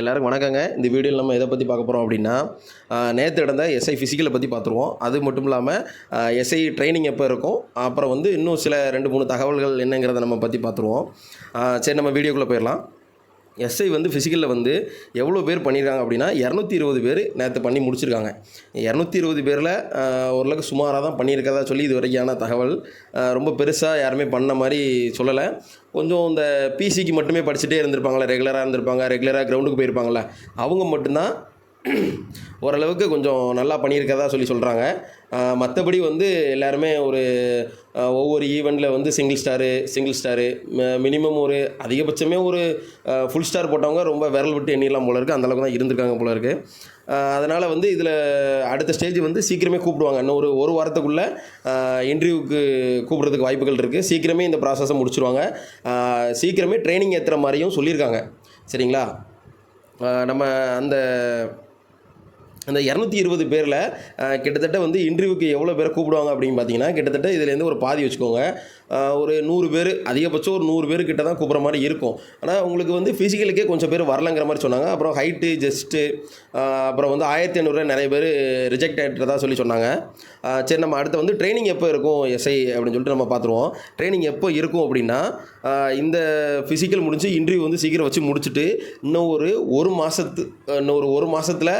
எல்லாருக்கும் வணக்கங்க. இந்த வீடியோவில் நம்ம எதை பற்றி பார்க்க போகிறோம் அப்படின்னா நேற்று நடந்த எஸ்ஐ ஃபிசிக்கலை பற்றி பார்த்துருவோம். அது மட்டும் இல்லாமல் எஸ்ஐ ட்ரைனிங் எப்போ இருக்கும் அப்புறம் வந்து இன்னும் சில ரெண்டு மூணு தகவல்கள் என்னங்கிறத நம்ம பற்றி பார்த்துருவோம். சரி நம்ம வீடியோக்குள்ளே போயிடலாம். எஸ்ஐ வந்து ஃபிசிக்கலில் வந்து எவ்வளோ பேர் பண்ணியிருக்காங்க அப்படின்னா இரநூத்தி இருபது பேர் நேற்று பண்ணி முடிச்சிருக்காங்க. இரநூத்தி இருபது பேரில் ஓரளவுக்கு சுமாராக தான் பண்ணியிருக்கதா சொல்லி இது வரைக்கான தகவல். ரொம்ப பெருசாக யாருமே பண்ண மாதிரி சொல்லலை. கொஞ்சம் இந்த பிசிக்கு மட்டுமே படிச்சுட்டே இருந்திருப்பாங்களே ரெகுலராக இருந்திருப்பாங்க ரெகுலராக கிரவுண்டுக்கு போயிருப்பாங்களே அவங்க மட்டும்தான் ஓரளவுக்கு கொஞ்சம் நல்லா பண்ணியிருக்கதா சொல்லி சொல்கிறாங்க மற்றபடி வந்து எல்லாருமே ஒரு ஒவ்வொரு ஈவெண்ட்டில் வந்து single star single star minimum ஒரு அதிகபட்சமே ஒரு ஃபுல் ஸ்டார் போட்டவங்க ரொம்ப விரல் விட்டு எண்ணிடலாம் போல இருக்குது அந்தளவுக்கு தான் இருந்திருக்காங்க போல இருக்குது அதனால் வந்து இதில் அடுத்த ஸ்டேஜ் வந்து சீக்கிரமே கூப்பிடுவாங்க. இன்னும் ஒரு ஒரு வாரத்துக்குள்ளே இன்டர்வியூக்கு கூப்பிட்றதுக்கு வாய்ப்புகள் இருக்குது சீக்கிரமே இந்த ப்ராசஸை முடிச்சிருவாங்க. சீக்கிரமே ட்ரைனிங் ஏற்றுற மாதிரியும் சொல்லியிருக்காங்க. சரிங்களா? நம்ம அந்த அந்த இரநூத்தி இருபது பேரில் கிட்டத்தட்ட வந்து இன்டர்வியூக்கு எவ்வளோ பேரை கூப்பிடுவாங்க அப்படின்னு பார்த்தீங்கன்னா கிட்டத்தட்ட இதுலேருந்து ஒரு பாதி வச்சுக்கோங்க. ஒரு நூறு பேர் அதிகபட்சம் ஒரு நூறு பேர் கிட்ட தான் கூப்பிட்ற மாதிரி இருக்கும். ஆனால் உங்களுக்கு வந்து ஃபிசிக்கலுக்கே கொஞ்சம் பேர் வரலங்கிற மாதிரி சொன்னாங்க. அப்புறம் ஹைட்டு ஜஸ்ட்டு அப்புறம் வந்து ஆயிரத்தி ஐநூறுரூவா நிறைய பேர் ரிஜெக்ட் ஆகிட்டதா சொல்லி சொன்னாங்க. சரி நம்ம அடுத்து வந்து ட்ரைனிங் எப்போ இருக்கும் எஸ்ஐ அப்படின்னு சொல்லிட்டு நம்ம பார்த்துருவோம். ட்ரைனிங் எப்போ இருக்கும் அப்படின்னா இந்த ஃபிசிக்கல் முடிஞ்சு இன்டர்வியூ வந்து சீக்கிரம் வச்சு முடிச்சுட்டு இன்னும் ஒரு ஒரு மாதத்து இன்னும் ஒரு ஒரு மாதத்தில்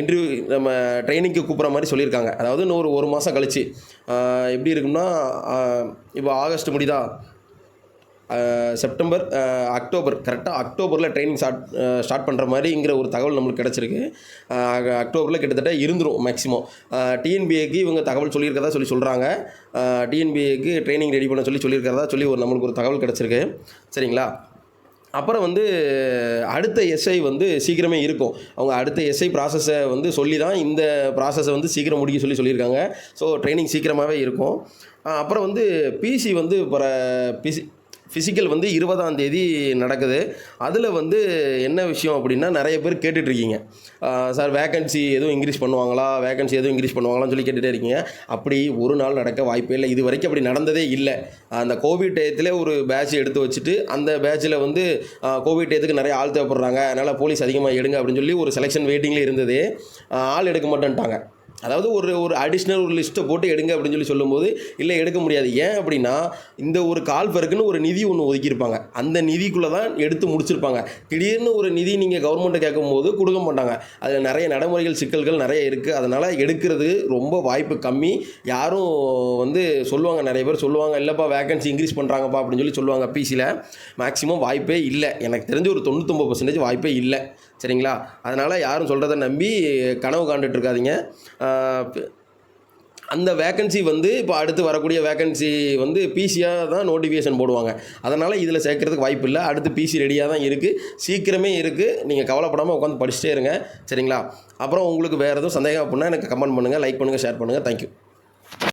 இன்டர்வியூ நம்ம ட்ரைனிங்க்கு கூப்பிட்ற மாதிரி சொல்லியிருக்காங்க. அதாவது இன்னும் ஒரு ஒரு மாதம் கழிச்சு எப்படி இருக்கும்னா இப்போ ஆகஸ்ட் முடிதா? செப்டம்பர் அக்டோபர் கரெக்டாக அக்டோபரில் ட்ரைனிங் ஸ்டார்ட் ஸ்டார்ட் பண்ணுற மாதிரிங்கிற ஒரு தகவல் நம்மளுக்கு கிடச்சிருக்கு. அக்டோபரில் கிட்டத்தட்ட இருந்துரும் மேக்ஸிமம் டிஎன்பிஏக்கு இவங்க தகவல் சொல்லியிருக்கதா சொல்லி சொல்கிறாங்க டிஎன்பிஏக்கு ட்ரைனிங் ரெடி பண்ண சொல்லி சொல்லியிருக்கிறதா சொல்லி ஒரு நம்மளுக்கு ஒரு தகவல் கிடச்சிருக்கு. சரிங்களா? அப்புறம் வந்து அடுத்த எஸ்ஐ வந்து சீக்கிரமே இருக்கும். அவங்க அடுத்த எஸ்ஐ ப்ராசஸை வந்து சொல்லி தான் இந்த ப்ராசஸை வந்து சீக்கிரம் முடிக்க சொல்லி சொல்லியிருக்காங்க. ஸோ ட்ரைனிங் சீக்கிரமாகவே இருக்கும். அப்புறம் வந்து பிசி வந்து இப்போ பிசி ஃபிசிக்கல் வந்து இருபதாம் தேதி நடக்குது. அதில் வந்து என்ன விஷயம் அப்படின்னா நிறைய பேர் கேட்டுட்ருக்கீங்க. சார் வேகன்சி எதுவும் இன்க்ரீஸ் பண்ணுவாங்களா? வேகன்சி எதுவும் இன்க்ரீஸ் பண்ணுவாங்களான்னு சொல்லி கேட்டுகிட்டே இருக்கீங்க. அப்படி ஒரு நாள் நடக்க வாய்ப்பே இல்லை. இது வரைக்கும் அப்படி நடந்ததே இல்லை. அந்த கோவிட் டயத்தில் ஒரு பேட்ச் எடுத்து வச்சுட்டு அந்த பேட்சில் வந்து கோவிட் டயத்துக்கு நிறைய ஆள் தேவைப்படுறாங்க. அதனால் போலீஸ் அதிகமாக எடுங்க அப்படின்னு சொல்லி ஒரு செலெக்ஷன் வெயிட்டிங்கில் இருந்தது. ஆள் எடுக்க மாட்டேன்ட்டாங்க. அதாவது ஒரு ஒரு அடிஷ்னல் ஒரு லிஸ்ட்டை போட்டு எடுங்க அப்படின்னு சொல்லி சொல்லும்போது இல்லை எடுக்க முடியாது. ஏன் அப்படின்னா இந்த ஒரு கால் பெருக்குன்னு ஒரு நிதி ஒன்று ஒதுக்கியிருப்பாங்க. அந்த நிதிக்குள்ளே தான் எடுத்து முடிச்சிருப்பாங்க. திடீர்னு ஒரு நிதி நீங்கள் கவர்மெண்ட்டை கேட்கும்போது கொடுக்க மாட்டாங்க. அதில் நிறைய நடைமுறைகள் சிக்கல்கள் நிறைய இருக்குது அதனால் எடுக்கிறது ரொம்ப வாய்ப்பு கம்மி. யாரும் வந்து சொல்லுவாங்க நிறைய பேர் சொல்லுவாங்க இல்லைப்பா வேகன்சி இன்க்ரீஸ் பண்ணுறாங்கப்பா அப்படின்னு சொல்லி சொல்லுவாங்க பிசியில் மேக்ஸிமம் வாய்ப்பே இல்லை. எனக்கு தெரிஞ்சு ஒரு தொண்ணூத்தொம்பது பர்சன்டேஜ் வாய்ப்பே இல்லை. சரிங்களா? அதனால் யாரும் சொல்கிறத நம்பி கனவு காண்டுட்ருக்காதீங்க. அந்த வேக்கன்சி வந்து இப்போ அடுத்து வரக்கூடிய வேக்கன்சி வந்து பிசியாக தான் நோட்டிஃபிகேஷன் போடுவாங்க. அதனால் இதில் சேர்க்கறதுக்கு வாய்ப்பு இல்லை. அடுத்து பிசி ரெடியாக தான் இருக்குது சீக்கிரமே இருக்குது நீங்கள் கவலைப்படாமல் உட்காந்து படிச்சுட்டே இருங்க. சரிங்களா? அப்புறம் உங்களுக்கு வேறு எதுவும் சந்தேகம் அப்படின்னா எனக்கு கமெண்ட் பண்ணுங்கள் லைக் பண்ணுங்கள் ஷேர் பண்ணுங்கள் தேங்க்யூ